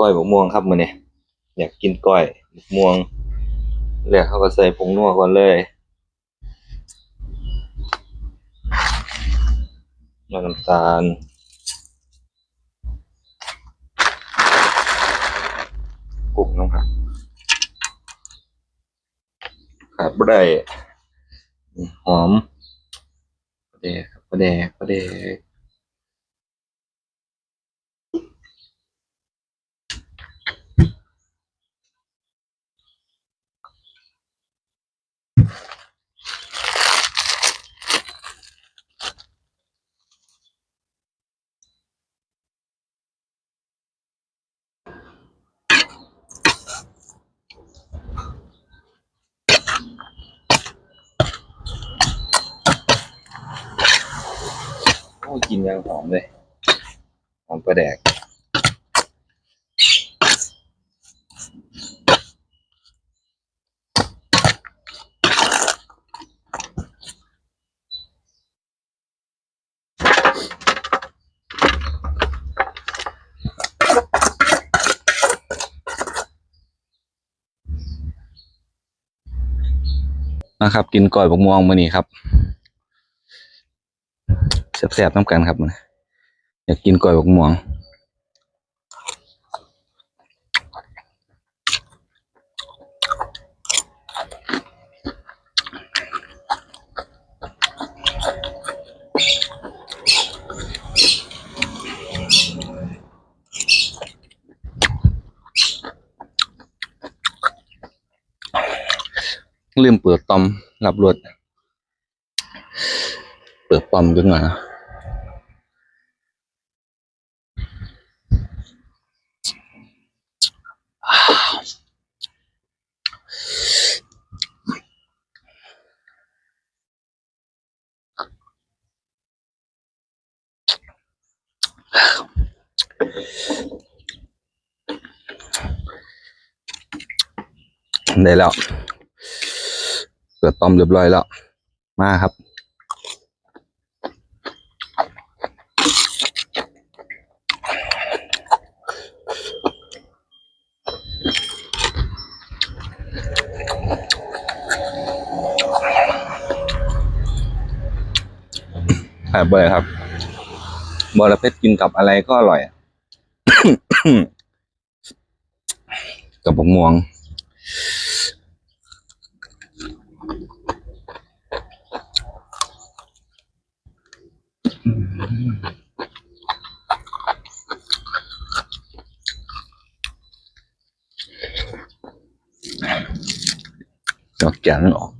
ก้อยบกม่วงครับมื้อนี้อยากกินก้อยบกม่วงเลือกเขาก็ใส่ผงนัวก่อนเลยน้ำตาลกุ้งน้ำครับขาดบ่ได้หอมประเดกครับประเดกประเดก โอ้กินยังหอมเลยหอมประแดกนะครับ กินก้อยบกม่วงมื้อนี้ครับ แซ่บๆน้ำกันครับมื้อนี้อยากกินก้อยบกม่วงลืมเปิดตอมรับรถเปิดปอมขึ้นมา ได้แล้วเปิดตอมเรียบร้อยแล้ว มาครับครับเบอร์ครับ บอระเพ็ดกินกับอะไรก็อร่อย กับผมม่วงดอก